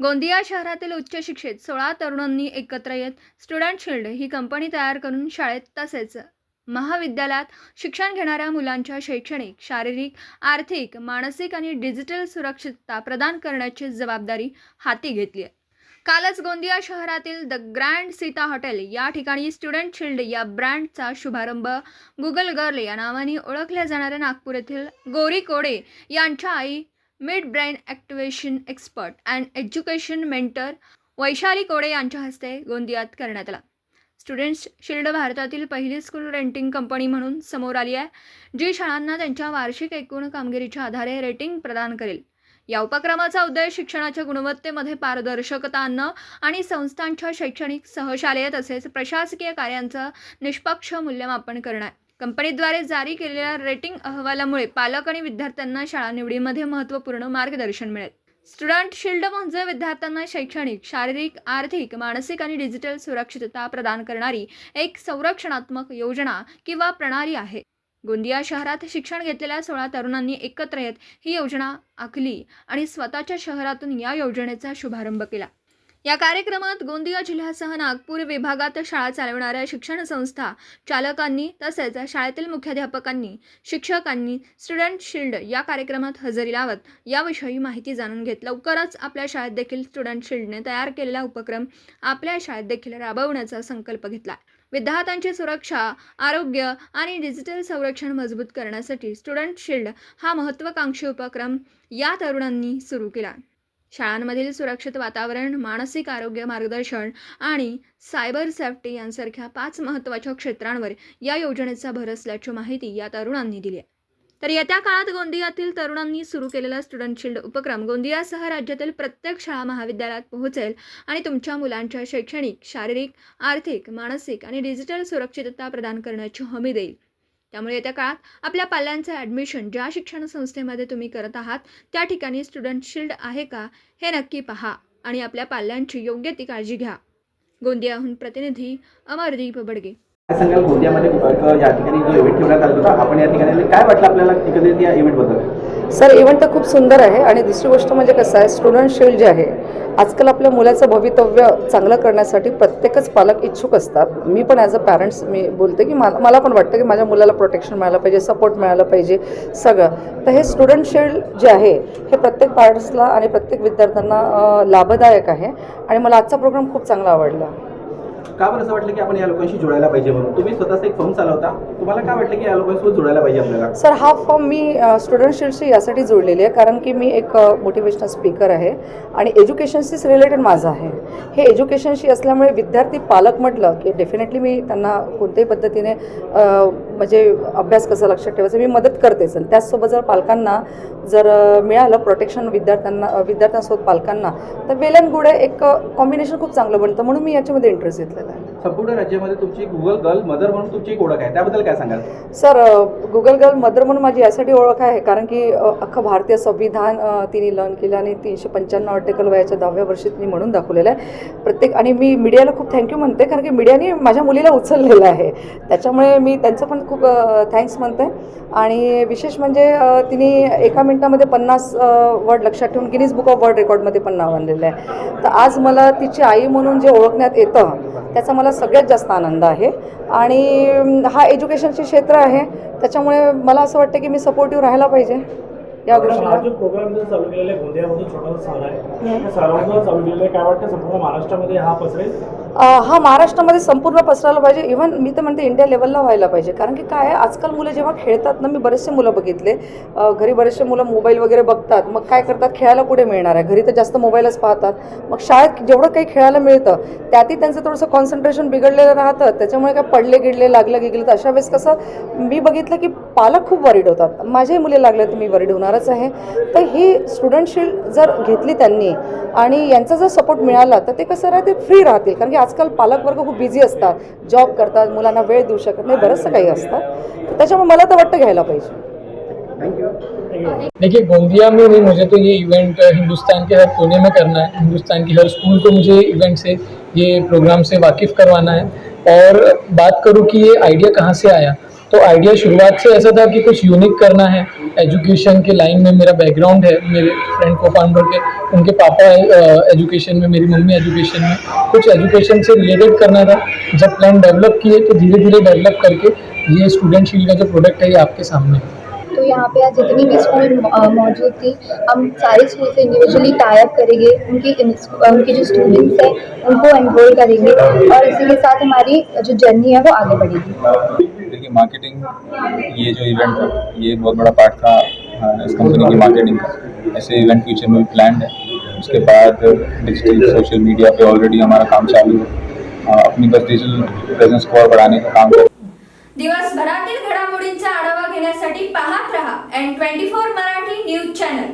गोंदिया शहरातील उच्च शिक्षित सोळा तरुणांनी एकत्र येत स्टुडंट शिल्ड ही कंपनी तयार करून शाळेत तसेच महाविद्यालयात शिक्षण घेणाऱ्या मुलांच्या शैक्षणिक शारीरिक आर्थिक मानसिक आणि डिजिटल सुरक्षितता प्रदान करण्याची जबाबदारी हाती घेतली आहे. कालच गोंदिया शहरातील द ग्रँड सीता हॉटेल या ठिकाणी स्टुडंट शिल्ड या ब्रँडचा शुभारंभ गुगल गर्ल या नावाने ओळखल्या जाणाऱ्या नागपूर येथील गोरी कोडे यांच्या आई mid brain activation expert and education mentor Vaishali Kode यांच्या हस्ते गोंदियात करण्यात आला. स्टुडंट्स शिल्ड भारतातील पहिली स्कूल रेंटिंग कंपनी म्हणून समोर आली आहे जी शाळांना त्यांच्या वार्षिक एकूण कामगिरीच्या आधारे रेटिंग प्रदान करेल. या उपक्रमाचा उद्देश शिक्षणाच्या गुणवत्तेमध्ये पारदर्शकता आणणं आणि संस्थांच्या शैक्षणिक सहशालेय तसेच प्रशासकीय कार्यांचं निष्पक्ष मूल्यमापन करणं आहे. कंपनीद्वारे जारी केलेल्या रेटिंग अहवालामुळे पालक आणि विद्यार्थ्यांना शाळा निवडीमध्ये महत्त्वपूर्ण मार्गदर्शन मिळेल. स्टुडंट शिल्ड म्हणजे विद्यार्थ्यांना शैक्षणिक शारीरिक आर्थिक मानसिक आणि डिजिटल सुरक्षितता प्रदान करणारी एक संरक्षणात्मक योजना किंवा प्रणाली आहे. गोंदिया शहरात शिक्षण घेतलेल्या सोळा तरुणांनी एकत्र येत ही योजना आखली आणि स्वतःच्या शहरातून या योजनेचा शुभारंभ केला. या कार्यक्रमात गोंदिया जिल्ह्यासह नागपूर विभागात शाळा चालवणाऱ्या शिक्षण संस्था चालकांनी तसेच शाळेतील मुख्याध्यापकांनी शिक्षकांनी स्टुडंट शिल्ड या कार्यक्रमात हजेरी लावत याविषयी माहिती जाणून घेत लवकरच आपल्या शाळेत देखील स्टुडंट शिल्डने तयार केलेला उपक्रम आपल्या शाळेत देखील राबवण्याचा संकल्प घेतला. विद्यार्थ्यांची सुरक्षा आरोग्य आणि डिजिटल संरक्षण मजबूत करण्यासाठी स्टुडंट शिल्ड हा महत्त्वाकांक्षी उपक्रम या तरुणांनी सुरू केला. शाळांमधील सुरक्षित वातावरण मानसिक आरोग्य मार्गदर्शन आणि सायबर सेफ्टी यांसारख्या पाच महत्त्वाच्या क्षेत्रांवर या योजनेचा भर असल्याची माहिती या तरुणांनी दिली आहे. तर येत्या काळात गोंदियातील तरुणांनी सुरू केलेला स्टुडंट शिल्ड उपक्रम गोंदियासह राज्यातील प्रत्येक शाळा महाविद्यालयात पोहोचेल आणि तुमच्या मुलांच्या शैक्षणिक शारीरिक आर्थिक मानसिक आणि डिजिटल सुरक्षितता प्रदान करण्याची हमी देईल. त्यामुळे येत्या काळात आपल्या पाल्यांचं ॲडमिशन ज्या शिक्षण संस्थेमध्ये तुम्ही करत आहात त्या ठिकाणी स्टुडंट शिल्ड आहे का हे नक्की पहा आणि आपल्या पाल्यांची योग्य ती काळजी घ्या. गोंदियाहून प्रतिनिधी अमरदीप बडगे. काय सांगाल गोंदियामध्ये एक या ठिकाणी जो इव्हेंट ठेवण्यात आला होता आपण या ठिकाणी काय वाटलं आपल्याला एकंदरीत या इव्हेंटबद्दल सर इव्हेंट तर खूप सुंदर आहे आणि दुसरी गोष्ट म्हणजे कसं आहे स्टुडंट शिल्ड जे आहे आजकाल आपल्या मुलाचं भवितव्य चांगलं करण्यासाठी प्रत्येकच पालक इच्छुक असतात. मी पण ॲज अ पॅरेंट्स मी बोलते की मला मला पण वाटतं की माझ्या मुलाला प्रोटेक्शन मिळालं पाहिजे सपोर्ट मिळालं पाहिजे सगळं. तर हे स्टुडंट शिल्ड जे आहे हे प्रत्येक पॅरेंट्सला आणि प्रत्येक विद्यार्थ्यांना लाभदायक आहे. आणि मला आजचा प्रोग्राम खूप चांगला आवडला. का बरं असं वाटलं की आपण या लोकांशी जोडायला पाहिजे म्हणून? तुम्ही स्वतःच एक फॉर्म चालवता. तुम्हाला काय वाटलं की या लोकांसोबत जोडायला पाहिजे आपल्याला? सर हा फॉर्म मी स्टुडंट यासाठी जोडलेली आहे कारण की मी एक मोटिवेशनल स्पीकर आहे आणि एज्युकेशनशीच रिलेटेड माझं आहे. हे एज्युकेशनशी असल्यामुळे विद्यार्थी पालक म्हटलं की डेफिनेटली मी त्यांना कोणत्याही पद्धतीने म्हणजे अभ्यास कसा लक्षात ठेवायचा मी मदत करतेच आणि त्याचसोबत जर पालकांना जर मिळालं प्रोटेक्शन विद्यार्थ्यांना विद्यार्थ्यांसोबत पालकांना तर वेल अँड गुड एक कॉम्बिनेशन खूप चांगलं बनतं म्हणून मी याच्यामध्ये इंटरेस्ट घेतला. संपूर्ण राज्यामध्ये तुमची गुगल गर्ल मदर म्हणून तुमची एक ओळख आहे. त्याबद्दल काय सांगाल? सर गुगल गर्ल मदर म्हणून माझी यासाठी ओळख आहे कारण की अख्खं भारतीय संविधान तिने लर्न केलं आणि तीनशे पंच्याण्णव आर्टिकल वयाच्या दहाव्या वर्षी तिने म्हणून दाखवलेलं आहे. प्रत्येक आणि मी मीडियाला खूप थँक्यू म्हणते कारण की मीडियाने माझ्या मुलीला उचललेलं आहे. त्याच्यामुळे मी त्यांचं पण खूप थँक्स म्हणते. आणि विशेष म्हणजे तिने एका मिनिटामध्ये पन्नास वर्ड लक्षात ठेवून गिनीज बुक ऑफ वर्ल्ड रेकॉर्डमध्ये पण नाव आणलेलं आहे. तर आज मला तिची आई म्हणून जे ओळखण्यात येतं त्याचा मला सगळ्यात जास्त आनंद आहे. आणि हा एज्युकेशनचे क्षेत्र आहे. त्याच्यामुळे मला असं वाटतं की मी सपोर्टिव्ह राहायला पाहिजे. या गोष्टीला जो प्रोग्राम जो चालू केलेला आहे गोंदियामधून छोटासा आहे. त्या चालू केलेला आहे काय वाटतं? संपूर्ण महाराष्ट्रामध्ये हा पसरेल? हा महाराष्ट्रामध्ये संपूर्ण पसरायला पाहिजे. इव्हन मी तर म्हणते इंडिया लेवलला व्हायला पाहिजे. कारण की काय आहे आजकाल मुलं जेव्हा खेळतात ना मी बरेचसे मुलं बघितले. घरी बरेचसे मुलं मोबाईल वगैरे बघतात. मग काय करतात? खेळायला कुठे मिळणार आहे? घरी तर जास्त मोबाईलच पाहतात. मग शाळेत जेवढं काही खेळायला मिळतं त्यातही त्यांचं थोडंसं कॉन्सन्ट्रेशन बिघडलेलं राहतं. त्याच्यामुळे काय पडले गिडले लागलं गिगलं तर अशा वेळेस कसं मी बघितलं की पालक खूप वरीड होतात. माझ्याही मुली लागल्या तर मी वरीड होणारच आहे. तर ही स्टुडंट शिल्ड जर घेतली त्यांनी आणि यांचा जर सपोर्ट मिळाला तर ते कसं राहते फ्री राहतील. कारण की आजकाल पालक वर्ग खूप बिझी असतात. जॉब करतात मुलांना वेळ देऊ शकत नाही बरंचसं काही असतात तर त्याच्यामुळे मला तर वाटतं घ्यायला पाहिजे. थँक्यू देखिए गोंदिया में नहीं मुझे तो ये इवेंट हिंदुस्तान के हर कोने में करना है। हिंदुस्तान की हर स्कूल को मुझे इवेंट से ये प्रोग्राम से वाकिफ़ करवाना है। और बात करूँ कि ये आइडिया कहाँ से आया? तो आइडिया शुरुआत से ऐसा था कि कुछ यूनिक करना है। एजुकेशन के लाइन में मेरा बैकग्राउंड है, मेरे फ्रेंड को फाउंडर के, उनके पापा एजुकेशन में, मेरी मम्मी एजुकेशन में। कुछ एजुकेशन से रिलेटेड करना था। जब प्लान डेवलप किए तो धीरे धीरे डेवलप करके ये स्टूडेंट शील का जो प्रोडक्ट है, ये आपके सामने है। तो यहाँ पे आज जितनी भी स्कूल मौजूद थी, हम सारे स्कूल से इंडिविजुअली टाइप करेंगे। उनकी उनके जो स्टूडेंट्स हैं, उनको एनरोल करेंगे और इसी के साथ हमारी जो जर्नी है, वो आगे बढ़ेगी। देखिए मार्केटिंग ये जो इवेंट है, ये बहुत बड़ा पार्ट था इस कंपनी की मार्केटिंग का। ऐसे इवेंट फ्यूचर में भी प्लान है। उसके बाद डिजिटल सोशल मीडिया पे ऑलरेडी हमारा काम चालू है। अपनी बस डिजिटल प्रेजेंस को और बढ़ाने का काम कर दिवसभरातील घडामोडींचा आढावा घेण्यासाठी पाहत रहा N twenty four Marathi news channel